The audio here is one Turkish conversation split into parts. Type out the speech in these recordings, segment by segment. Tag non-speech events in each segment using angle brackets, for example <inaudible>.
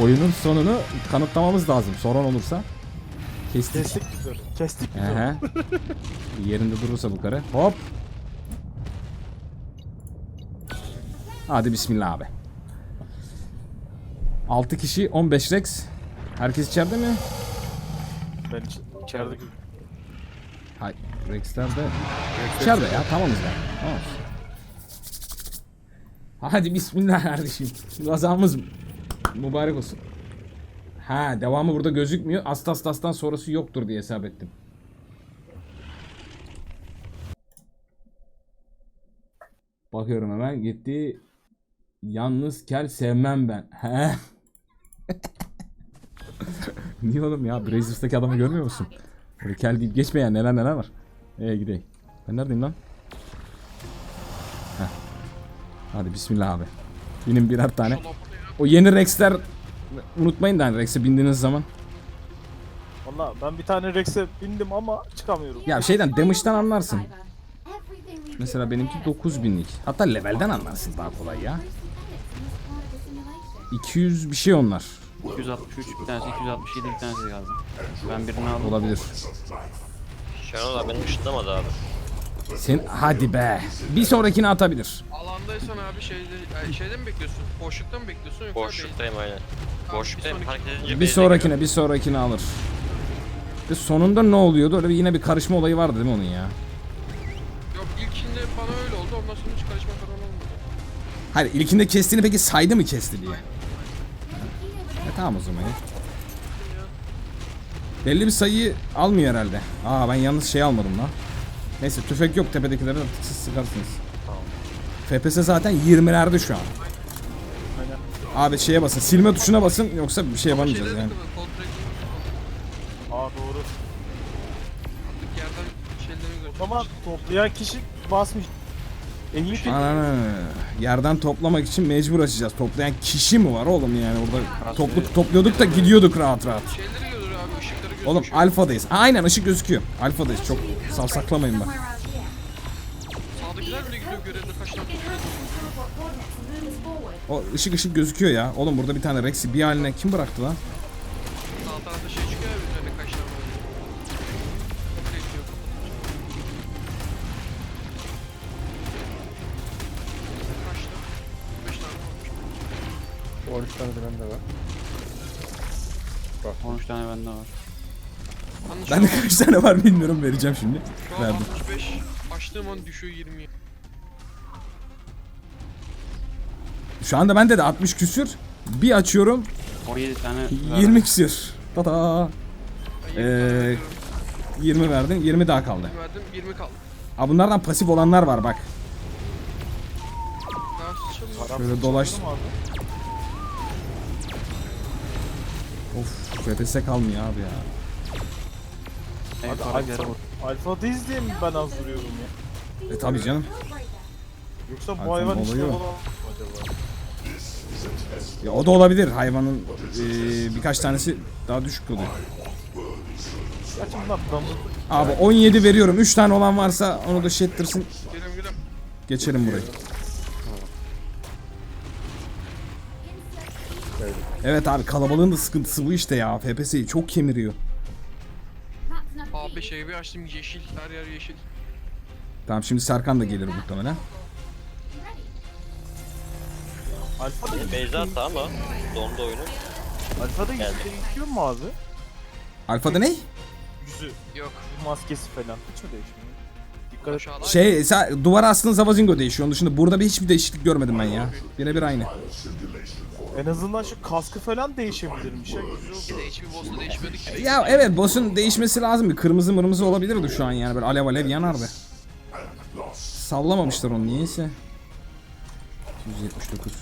oyunun sonunu kanıtlamamız lazım. Soran olursa. Kestik. Kestik onu. Kestik. Ehe. <laughs> Yerinde durursa bu karı. Hop. Hadi bismillah abi. 6 kişi 15 Rex. Herkes içeride mi? Ben iç- içeride Hayır. Rex'ler de içeride ya. Tamamız ya. Tamam. Hadi bismillah kardeşim. Gazamız mübarek olsun. Ha devamı burada gözükmüyor. Astastas'tan sonrası yoktur diye hesap ettim. Bakıyorum hemen gitti. Yalnız kel sevmem ben. He. <laughs> Niye oğlum ya? Brazzers'taki adamı görmüyor musun? Böyle kel deyip geçmeyen neler neler var. Ee gideyim. Ben neredeyim lan? Heh. Hadi bismillah abi. Benim birer tane. O yeni Rex'ler unutmayın da hani Rex'e bindiğiniz zaman. Valla ben bir tane Rex'e bindim ama çıkamıyorum. Ya şeyden damage'den anlarsın. Mesela benimki 9000'lik. Hatta levelden anlarsın daha kolay ya. 200 bir şey onlar. 263 bir tanesi 267 bir tanesi galiba. Ben birini aldım. Olabilir. Şenol abi beni ışıtlamadı abi. Sen hadi be. Bir sonrakini atabilir. Alandaysan abi şeyde, e, şeyde mi bekliyorsun? Boşlukta mı bekliyorsun yoksa Boşluktayım aynen. Boşluktayım bir sonraki- hareket edince Bir sonrakine bir sonrakini alır. Ve sonunda ne oluyordu? Öyle bir, yine bir karışma olayı vardı değil mi onun ya? Yok ilkinde bana öyle oldu ondan sonra hiç karışma falan olmadı. Hayır ilkinde kestiğini peki saydı mı kesti diye? E tamam o zaman ya. Belli bir sayıyı almıyor herhalde. Aa ben yalnız şey almadım lan. Neyse tüfek yok tepedekileri artık siz sıkarsınız. FPS zaten 20'lerde şu an. Aynen. Abi şeye basın silme tuşuna basın yoksa bir şey yapamayacağız yani. Aa doğru. Artık yerden şeyleri. Ama toplayan kişi basmış. En iyi peki. Ananı yerden toplamak için mecbur açacağız. Toplayan kişi mi var oğlum yani orada toplu topluyorduk da gidiyorduk rahat rahat. Şeyleri Oğlum alfadayız. Aynen ışık gözüküyor. Alfadayız. Çok savsaklamayın bak. Sağdakiler bile gidiyor görevde kaç tane O ışık ışık gözüküyor ya. Oğlum burada bir tane Rex'i bir haline kim bıraktı lan? Sağ tarafta şey çıkıyor ya üzerinde kaç tane var. Çok bekliyor. Kaçtı? 5 tane varmış. 13 tane de bende var. 13 tane bende var. Şu an- kaç tane var bilmiyorum vereceğim şimdi. Şu an Verdim. 65 açtığım an düşüyor 20'ye. Şu anda bende de 60 küsür. Bir açıyorum 17 tane 20 küsür. Tata. Ben 20 Ee, tane veriyorum. 20 verdin 20 daha kaldı. verdim 20 kaldı. Aa bunlardan pasif olanlar var bak. Daha Şöyle dolaş. Of FPS kalmıyor abi ya. Abi karakter alfa, alfadayız diye mi ben az duruyorum ya? E tabi canım. Yoksa Alfanın bu hayvan işte o. olan acaba? Ya o da olabilir. Hayvanın e, birkaç tanesi daha düşük oluyor. Gerçi bunlar damı. Abi 17 veriyorum. 3 tane olan varsa onu da şey ettirsin. Geliyorum geliyorum. Geçelim burayı. Evet abi kalabalığın da sıkıntısı bu işte ya. FPS'yi çok kemiriyor. Abi şeyi bir açtım yeşil. Her yer yeşil. Tamam şimdi Serkan da gelir muhtemelen. Alfa da base'e attı ama dondu oyunu. Alfa da Geldi. değişiyor mu abi? Alfa'da ne? Yüzü, Yok. maskesi falan hiç mi değişmiyor? Dikkat et. Aşağıda. Şey sa- duvara aslında Zavazingo değişiyor. Onun dışında burada bir hiçbir değişiklik görmedim ben ya. Birebir aynı. En azından şu kaskı falan değişebilirmiş ya. Güzel olur. Hiçbir boss'ta değişmedi ki. Ya evet boss'un değişmesi lazım. Bir kırmızı mırmızı olabilirdi şu an yani. Böyle alev alev yanardı. Sallamamışlar onu niyeyse. 179.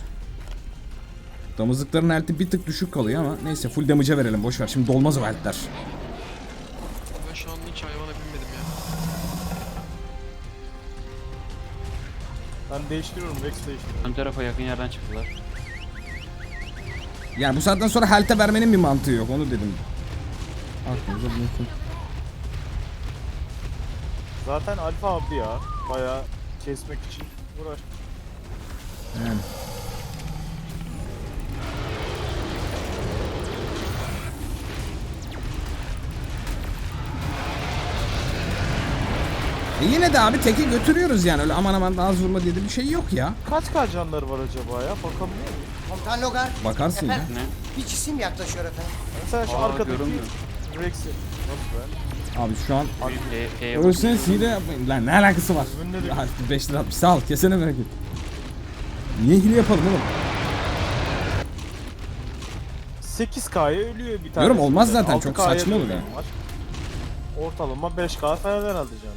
Damızlıkların health'i bir tık düşük kalıyor ama neyse full damage'e verelim boş ver. Şimdi dolmaz o health'ler. Ben şu an hiç hayvana binmedim ya. Ben değiştiriyorum Rex değiştiriyorum. Ön tarafa yakın yerden çıktılar. Yani bu saatten sonra helte vermenin bir mantığı yok onu dedim. Zaten Alfa abi ya. Bayağı kesmek için uğraş. Yani. E yine de abi teki götürüyoruz yani öyle aman aman daha az vurma diye de bir şey yok ya. Kaç kaç canları var acaba ya? Bakalım değil? Komutan Logar. Bakarsın ya. Efendim, Ne? bir cisim yaklaşıyor efendim. Mesela şu Aa, arkadaki görünmüyor. Rex'i. Nasıl be? Abi şu an P'ye bak. ölseniz hile yapmayın. Lan ne alakası var? Ürünleri- Ya 5 lira 60 sağ ol kesene merak et. Niye hile yapalım oğlum? 8K'ya ölüyor bir tane. Diyorum, olmaz zaten, çok saçma olur ya. Ortalama 5K falan herhalde canım.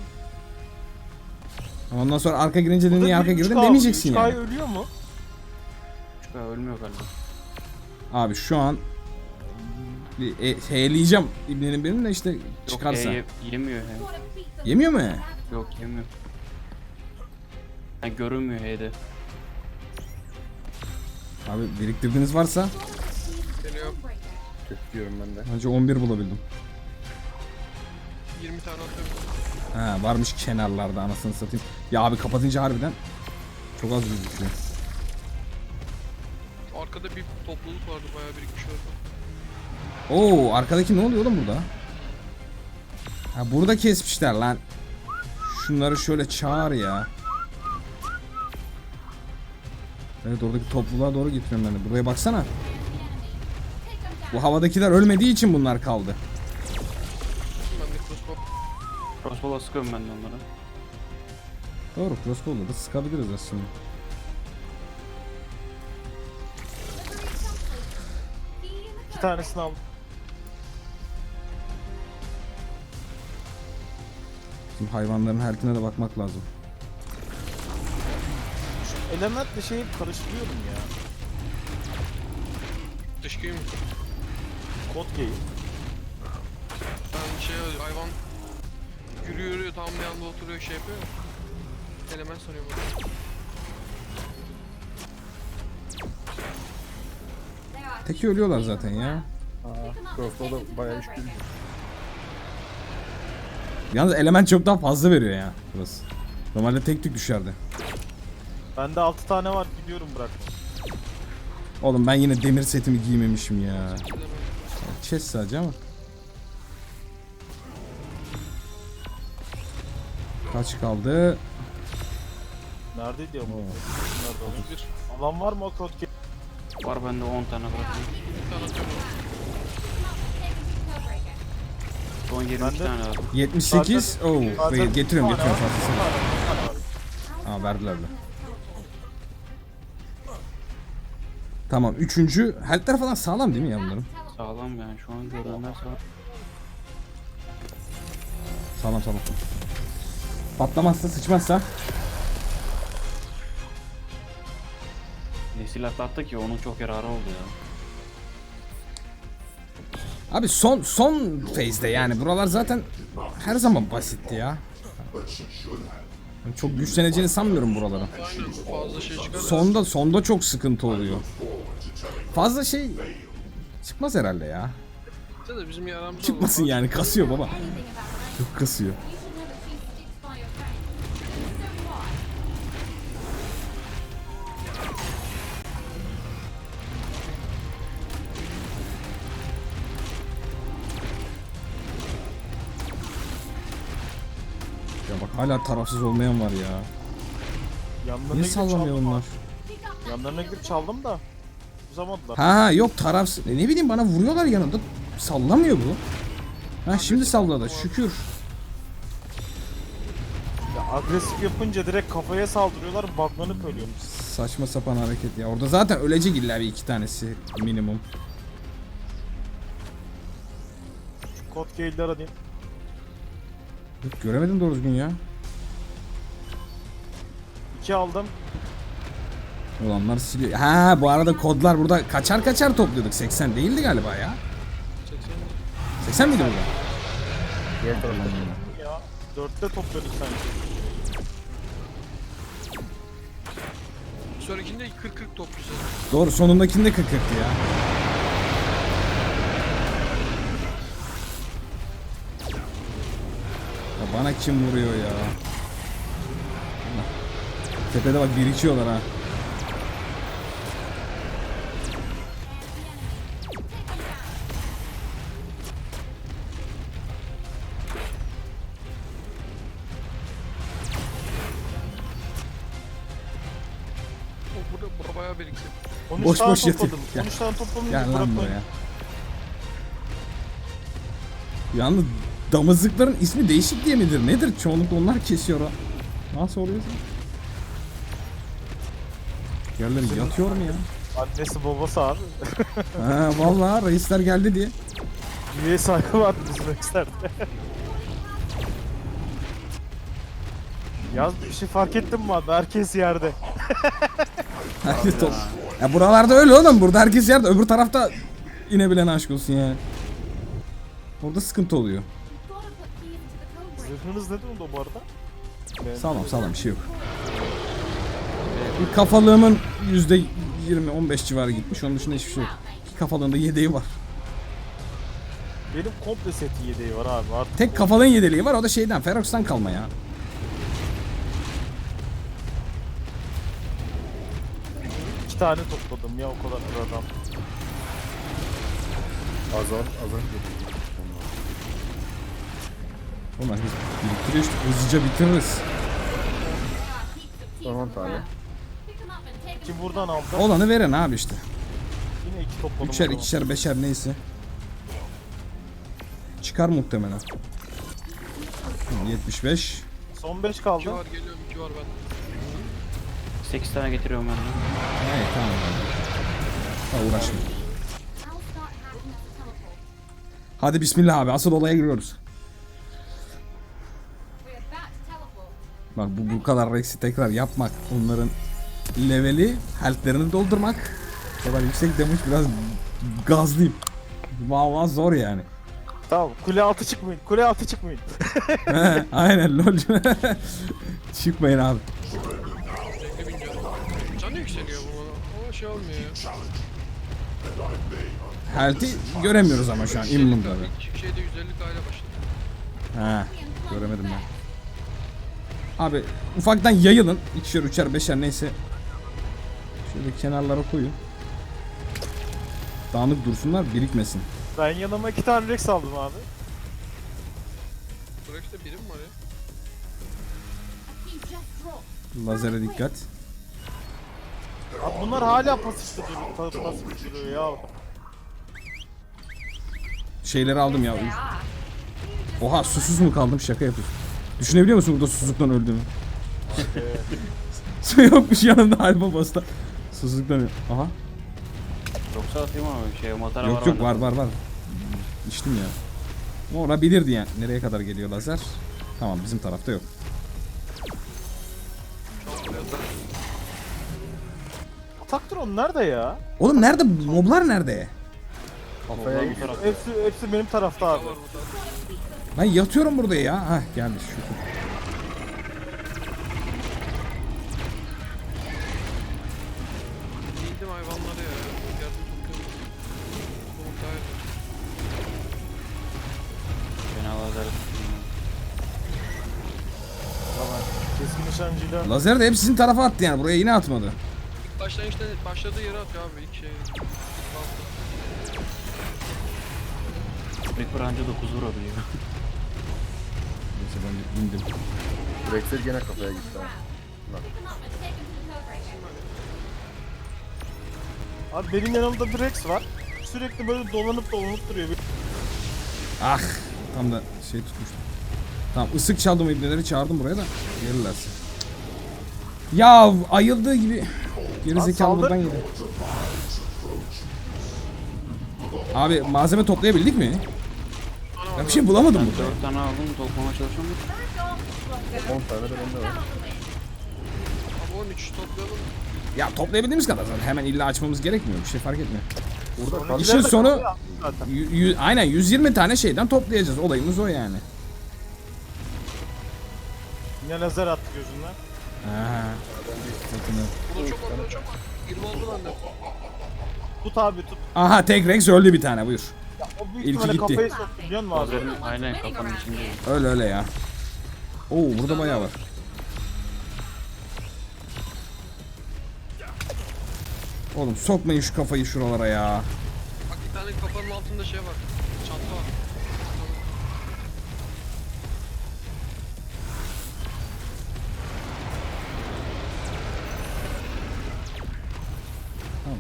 Ondan sonra arka girince de niye arka girdin 3K demeyeceksin 3K yani. ölüyor mu? Ölmüyor galiba. Abi şu an bir e, heyleyeceğim İbnenin benim de işte Yok çıkarsa. E, ye- yemiyor he. Yemiyor mu? Yok yemiyor. Yani görünmüyor H'de. Abi biriktirdiğiniz varsa Geliyor. Diyorum ben de. önce 11 bulabildim. 20 tane atıyorum. Ha varmış kenarlarda anasını satayım. Ya abi kapatınca harbiden çok az gözüküyor. Arkada bir topluluk vardı bayağı birikmiş orada. Oo arkadaki ne oluyor oğlum burada? Ha burada kesmişler lan. Şunları şöyle çağır ya. Evet oradaki topluluğa doğru getiriyorum ben de. Buraya baksana. Bu havadakiler ölmediği için bunlar kaldı. Ben de crossbow. Crossbow'la sıkıyorum ben de onlara. Doğru crossbow'la da sıkabiliriz aslında. Tanesini aldım. Şimdi hayvanların health'ine de bakmak lazım. Şu elementle şeyi karıştırıyorum ya. Dışkıyım. Kod geyik. Ben şey hayvan yürüyor yürüyor tam bir anda oturuyor şey yapıyor ya. Element sanıyorum Teki ölüyorlar zaten ya. Crossbow'da bayağı iş görüyor. Yalnız element çok daha fazla veriyor ya burası. Normalde tek tük düşerdi. Bende 6 tane var gidiyorum bırakma. Oğlum ben yine demir setimi giymemişim ya. Chest sadece ama. Kaç kaldı? Neredeydi ya bu? Nerede Alan var mı o kod? Var bende 10 tane atıyorum Son 22 Ben de- tane lazım. 78. Oo, Zaten- getiriyorum getiriyorum var, fazlasını. var, var. Aa verdiler de. Tamam üçüncü. Health'ler falan sağlam değil mi ya bunların? Sağlam yani şu an görünenler sağlam. Sağlam sağlam. Patlamazsa sıçmazsa. Ne silah attı ki onun çok yararı oldu ya. Abi son son phase'de yani buralar zaten her zaman basitti ya. Yani Çok güçleneceğini sanmıyorum buralara. Sonda sonda çok sıkıntı oluyor. Fazla şey çıkmaz herhalde ya. Çıkmasın yani kasıyor baba. Çok kasıyor. Hala tarafsız olmayan var ya. Yanlarına Niye gidip sallamıyor çaldım abi. Yanlarına gidip çaldım da. Uzamadılar. Ha yok tarafsız. E, ne bileyim bana vuruyorlar yanında. Sallamıyor bu. Ha şimdi salladı şükür. Ya agresif yapınca direkt kafaya saldırıyorlar baklanıp ölüyormuş. Saçma sapan hareket ya. Orada zaten ölecek illa bir iki tanesi minimum. Şu kod geyikler arayayım. Yok, göremedim doğru düzgün ya. 2 aldım. Olanlar siliyor. Ha bu arada kodlar burada kaçar kaçar topluyorduk. 80 değildi galiba ya. 80 miydi burada? Diğer taraftan. Ya 4'te topluyorduk sanki. Sonrakinde 40-40 toplayacağız. Doğru sonundakinde 40 40'tı ya. Bana kim vuruyor ya? Tepede bak birikiyorlar ha. Boş boş yatıyor. 13 tane topladım. Gel lan. Yalnız damızlıkların ismi değişik diye midir? Nedir? Çoğunlukla onlar kesiyor o. Nasıl oluyorsa? Yerleri yatıyor mu ya? Annesi babası abi. <laughs> Ha vallahi reisler geldi diye. Üye sahibi vardı bizim ekslerde. Yaz bir şey fark ettin mi abi? Herkes yerde. <laughs> Herkes top. Ya buralarda öyle oğlum. Burada herkes yerde. Öbür tarafta inebilen aşk olsun yani. Orada sıkıntı oluyor. Zırhınız ne durumda bu arada? Ben- Sağlam sağlam bir şey yok. Bir kafalığımın yüzde 20-15 civarı gitmiş. Onun dışında hiçbir şey yok. İki kafalığında yedeği var. Benim komple seti yedeği var abi. Artık Tek kafalığın yedeliği var. O da şeyden Ferox'tan kalma ya. iki tane topladım ya o kadar sıradan. Azar azar geliyor. Ulan biz biriktiriyor işte. Hızlıca bitiririz. Son 10 tane. Ki buradan aldım. Olanı veren abi işte. Yine iki topladım. Üçer, ikişer, beşer neyse. Çıkar muhtemelen. Hı, 75. Son 5 kaldı. 2 var geliyorum 2 var ben. 8 tane getiriyorum ben. Evet tamam. Ha, uğraşma. Hadi bismillah abi. Asıl olaya giriyoruz. Bak bu, bu kadar Rex'i tekrar yapmak. Onların leveli, health'lerini doldurmak. Bu kadar yüksek demiş biraz gazlıyım. Valla zor yani. Tamam. Kule altı çıkmayın. Kule altı çıkmayın. He, Aynen lol. <laughs> Çıkmayın abi. Renkli bineceğim. Can yükseliyor bu bana. Ama şey olmuyor ya. Health'i göremiyoruz ama şu an immun'da. da. İlk şeyde 150 kayla başladı. He, göremedim ben. Abi ufaktan yayılın. İkişer, üçer, beşer neyse. Şöyle kenarlara koyun. Dağınık dursunlar, birikmesin. Ben yanıma iki tane Rex aldım abi. Brex'te birim var ya. Lazere dikkat. Abi bunlar hala pasif duruyor. pa- Pasif duruyor ya. Şeyleri aldım ya. Oha susuz mu kaldım şaka yapıyorsun. Düşünebiliyor musun burada susuzluktan öldüğümü? Su yokmuş yanımda Alfa Boss'ta. Susuzluktan öl- Aha. Yoksa atayım ama bir şey Yok var. yok bende. var var var. İçtim ya. Ora bilirdi yani. Nereye kadar geliyor lazer? Tamam bizim tarafta yok. Taktron nerede ya? Oğlum nerede? Moblar nerede? Kafaya gidiyor. Hepsi, hepsi benim tarafta abi. Ben yatıyorum burada ya. Hah geldi şükür. Bildim hayvanları ya. Yardım. Fena lazer. Tamam. Keskin nişancıyla. Lazer de hep sizin tarafa attı yani. Buraya yine atmadı. İlk başlangıçta başladığı yere atıyor abi ilk şey. Reaper anca 9 vurabiliyor. <laughs> Neyse ben indim. Rex'ler gene kafaya gitti. ha. Abi benim yanımda bir Rex var. Sürekli böyle dolanıp dolanıp duruyor. Ah tam da şey tutmuştum. Tamam ısık çaldım ibneleri çağırdım buraya da gelirlerse. Ya ayıldığı gibi geri Lan zekalı saldır. buradan yedi. Abi malzeme toplayabildik mi? Ben bir şey bulamadım Ben burada. 4 tane aldım toplamaya çalışıyorum. 10 tane de bende var. Abi 13 toplayalım. Ya toplayabildiğimiz kadar zaten hemen illa açmamız gerekmiyor. Bir şey fark etmiyor. Burada. İşin sonu aynen 120 tane şeyden toplayacağız. Olayımız o yani. Yine lazer attı gözünden. Ha. Burada çok burada çok var. 20 oldu bende. Tut abi tut. Aha tek Rex öldü bir tane buyur. O büyük İlki ihtimalle gitti. kafayı soktu biliyor musun abi? Aynen kafanın içinde. Öyle öyle ya. Oo burada bayağı var. Oğlum sokmayın şu kafayı şuralara ya. Bak bir tane kafanın altında şey var. Çanta var.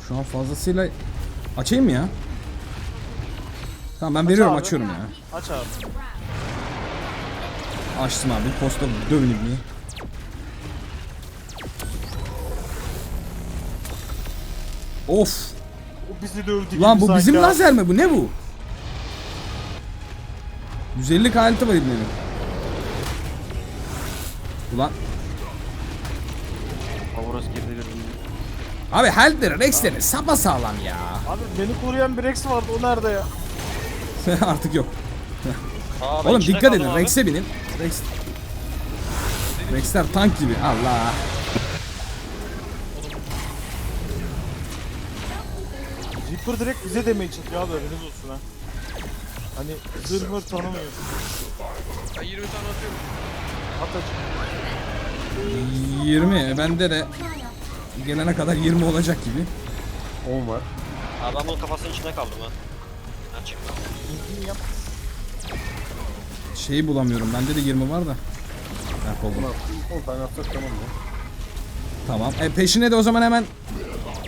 Şu an fazlasıyla açayım mı ya? Tamam ben veriyorum abi. açıyorum ya. Aç abi. Açtım abi. Posta dövün ibneyi. Of. O bizi dövdü Lan bu bizim abi. lazer mi bu? Ne bu? 150 kalite var ibnenin. Ulan Avros girdi gördüm. abi Helder Rex'leri sapa sağlam ya. Abi beni koruyan bir Rex vardı o nerede ya? <laughs> Artık yok. Aa, ben Oğlum içine dikkat kaldım edin abi. Rex'e binin. Rex Rex'ler tank gibi. Allah. Reaper direkt bize damage atıyor abi haberiniz olsun ha. Hani zırh mır tanımıyor. Ben 20 tane atıyorum. At aç. 20 bende de gelene kadar 20 olacak gibi. 10 var. Abi ben bunun kafasının içine kaldım ha. Ha çıktı. İlgini yap. Şeyi bulamıyorum. Bende de 20 var da. Heh, buldum. 10 tane atsak tamam mı? Tamam. E, peşine de o zaman hemen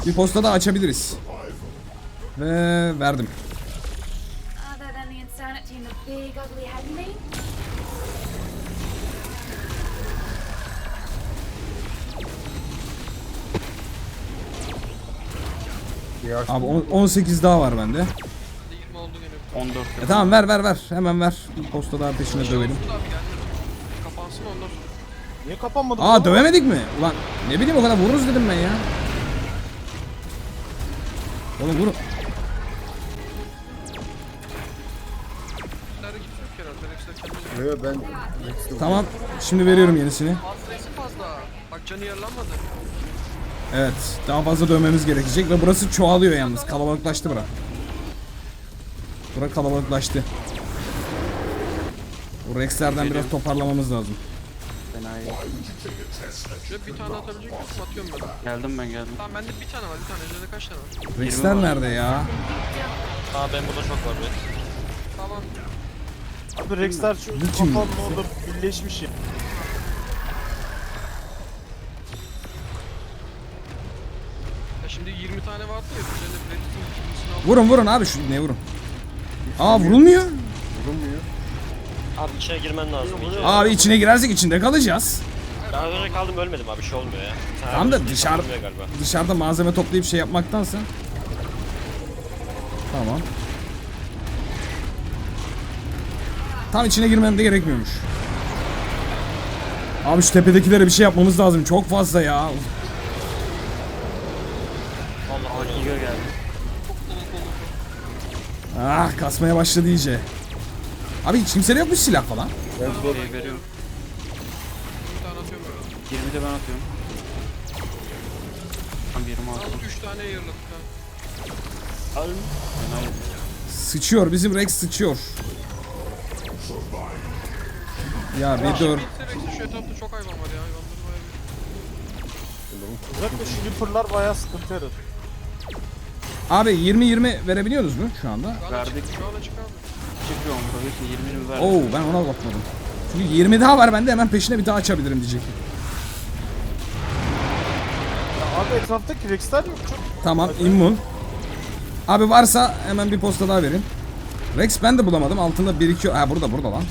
bir posta da açabiliriz. Ve verdim. Abi on- 18 daha var bende. 14 E tamam ver ver ver. Hemen ver. Bir posta daha peşine dövelim. Kapansın ondan sonra. Niye kapanmadı? Aa bu? dövemedik mi? Ulan ne bileyim o kadar vururuz dedim ben ya. Oğlum vurun. Yok ben Tamam. Şimdi veriyorum yenisini. Az Rex'i fazla. Bak canı. Evet. Daha fazla dövmemiz gerekecek ve burası çoğalıyor yalnız. Kalabalıklaştı bura. Bura kalabalıklaştı. Bu Rex'lerden biraz toparlamamız lazım. Fena iyi. Şöyle bir tane atabilecek misin? Atıyorum ben. Geldim ben geldim. Tamam bende bir tane var. Bir tane. Üzerinde kaç tane var? Rex'ler nerede ya? Aa ben burada çok var be. Tamam. Abi Rex'ler şu kim? kafanın orada birleşmiş ya. Ya şimdi 20 tane vardı ya. Üzerinde Predict'in ikincisini aldım. Vurun vurun abi şu ne vurun. Aa vurulmuyor. vurulmuyor. Abi içine girmen lazım iyice. Abi içine girersek içinde kalacağız. Az önce kaldım ölmedim abi bir şey olmuyor ya. Sen Tamam da abi, dışarı- olmuyor galiba. Dışarıda malzeme toplayıp şey yapmaktansa. Tamam. Tam içine girmem de gerekmiyormuş. Abi şu tepedekilere bir şey yapmamız lazım. Çok fazla ya. Ah kasmaya başladı iyice. Abi hiç kimsede yok mu silah falan? Ben zor. Şey veriyorum. 20 tane atıyorum böyle. 20 de ben atıyorum. Tam 20 Al attım. 3 tane yarıladık ha. İyi. Sıçıyor bizim Rex sıçıyor. Ya bir dur. Şu etrafta çok hayvan var ya. Bayağı bir. Özellikle şu Reaper'lar bayağı sıkıntı yaratıyor. Abi 20-20 verebiliyoruz mu şu anda? Verdik. açık. Şu an açık abi. Çıkıyor mu? Tabii 20 20 verdim. Oo ben ona bakmadım. Çünkü 20 daha var bende hemen peşine bir daha açabilirim diyecektim. Ya abi etraftaki Rex'ler yok çok. Tamam immun. Abi varsa hemen bir posta daha verin. Rex ben de bulamadım. Altında birikiyor. Ha burada burada lan.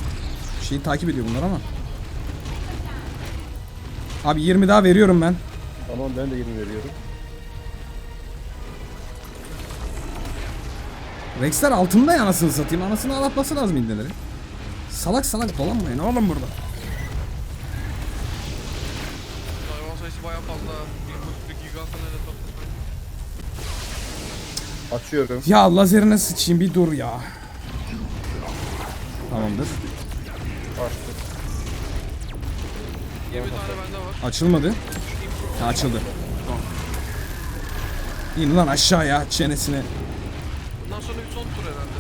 Şeyi takip ediyor bunlar ama. Abi 20 daha veriyorum ben. Tamam ben de 20 veriyorum. Rex'ler altında ya anasını satayım. Anasını ağlatması lazım indileri. Salak salak dolanmayın oğlum burada. Hayvan sayısı bayağı fazla. 20 giga falan etrafta. Açıyorum. Ya lazerine sıçayım bir dur ya. Tamamdır. Açtım. 20 tane bende var. Açılmadı. Ha, açıldı. İn lan aşağıya çenesine. Bundan sonra bir son tur herhalde.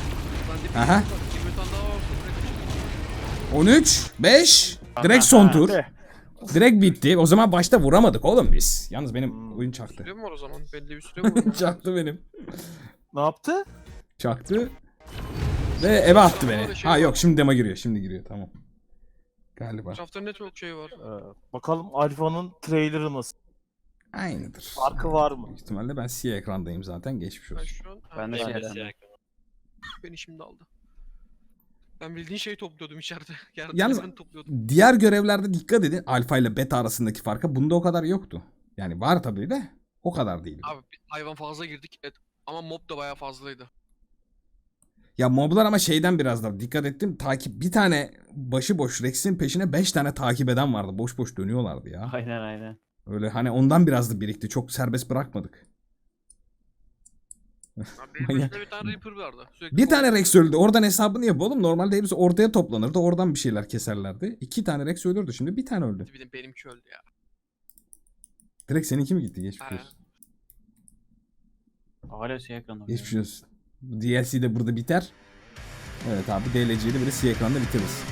Bende bir Aha. 20 tane daha. Direkt açıldı. 13, 5. Direkt son tur. Direkt bitti. O zaman başta vuramadık oğlum biz. Yalnız benim oyun çaktı. Süre mi var o zaman? Belli bir süre <laughs> mi var? çaktı benim. Ne yaptı? Çaktı. Ve eve attı beni. Ha yok şimdi dema giriyor. Şimdi giriyor tamam. Galiba. Etrafta ne çok şey var. Ee, bakalım Alfa'nın trailer'ı nasıl? Aynıdır. Farkı var mı? Büyük ihtimalle ben siyah ekrandayım zaten. Geçmiş Ben olsun. şu an... Ben de şeyden. Beni şimdi aldı. Ben bildiğin şeyi topluyordum içeride. <laughs> Yardım Yalnız- Yalnız... topluyordum. Diğer görevlerde dikkat edin. Alfa ile beta arasındaki farka. Bunda o kadar yoktu. Yani var tabii de o kadar değil. Abi bir hayvan fazla girdik. Evet. Ama mob da bayağı fazlaydı. Ya moblar ama şeyden biraz da dikkat ettim. Takip bir tane başıboş Rex'in peşine 5 tane takip eden vardı. Boş boş dönüyorlardı ya. Aynen aynen. Öyle hani ondan biraz da birikti. Çok serbest bırakmadık. Abi benim <laughs> başımda bir tane Reaper vardı. Sürekli Bir tane Rex öldü. Oradan hesabını yap oğlum. Normalde hepsi ortaya toplanırdı. Oradan bir şeyler keserlerdi. İki tane Rex ölürdü. Şimdi bir tane öldü. De benimki öldü ya. Direkt seninki mi gitti? Geçmiş Ha. olsun. Hala siyah ekran oluyor. Geçmiş olsun. DLC de burada biter. Evet abi DLC'yi de böyle siyah ekranda bitiririz.